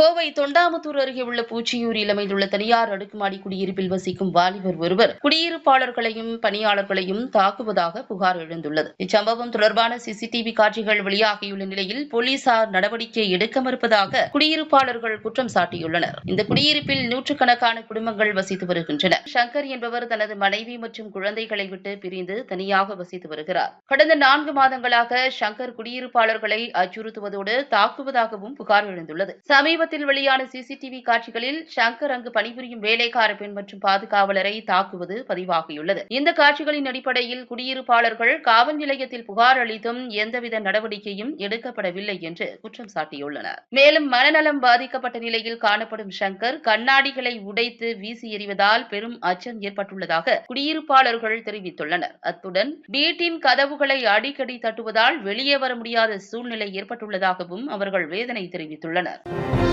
கோவை தொண்டாமுத்தூர் அருகே உள்ள பூச்சியூரில் அமைந்துள்ள தனியார் அடுக்குமாடி குடியிருப்பில் வசிக்கும் வாலிபர் ஒருவர் குடியிருப்பாளர்களையும் பணியாளர்களையும் தாக்குவதாக புகார் எழுந்துள்ளது. இச்சம்பவம் தொடர்பான சிசிடிவி காட்சிகள் வெளியாகியுள்ள நிலையில் போலீசார் நடவடிக்கை எடுக்க மறுப்பதாக குடியிருப்பாளர்கள் குற்றம் சாட்டியுள்ளனர். இந்த குடியிருப்பில் நூற்றுக்கணக்கான குடும்பங்கள் வசித்து வருகின்றன. சங்கர் என்பவர் தனது மனைவி மற்றும் குழந்தைகளை விட்டு பிரிந்து தனியாக வசித்து வருகிறார். கடந்த நான்கு மாதங்களாக சங்கர் குடியிருப்பாளர்களை அச்சுறுத்துவதோடு தாக்குவதாகவும் புகார் எழுந்துள்ளது. சமீப சமீபத்தில் வெளியான சிசிடிவி காட்சிகளில் சங்கர் அங்கு பணிபுரியும் வேலைக்கார பெண் மற்றும் பாதுகாவலரை தாக்குவது பதிவாகியுள்ளது. இந்த காட்சிகளின் அடிப்படையில் குடியிருப்பாளர்கள் காவல் நிலையத்தில் புகார் அளித்தும் எந்தவித நடவடிக்கையும் எடுக்கப்படவில்லை என்று குற்றம் சாட்டியுள்ளனர். மேலும் மனநலம் பாதிக்கப்பட்ட நிலையில் காணப்படும் சங்கர் கண்ணாடிகளை உடைத்து வீசி எறிவதால் பெரும் அச்சம் ஏற்பட்டுள்ளதாக குடியிருப்பாளர்கள் தெரிவித்துள்ளனர். அத்துடன் வீட்டின் கதவுகளை அடிக்கடி தட்டுவதால் வெளியே வர முடியாத சூழ்நிலை ஏற்பட்டுள்ளதாகவும் அவர்கள் வேதனை தெரிவித்துள்ளனர்.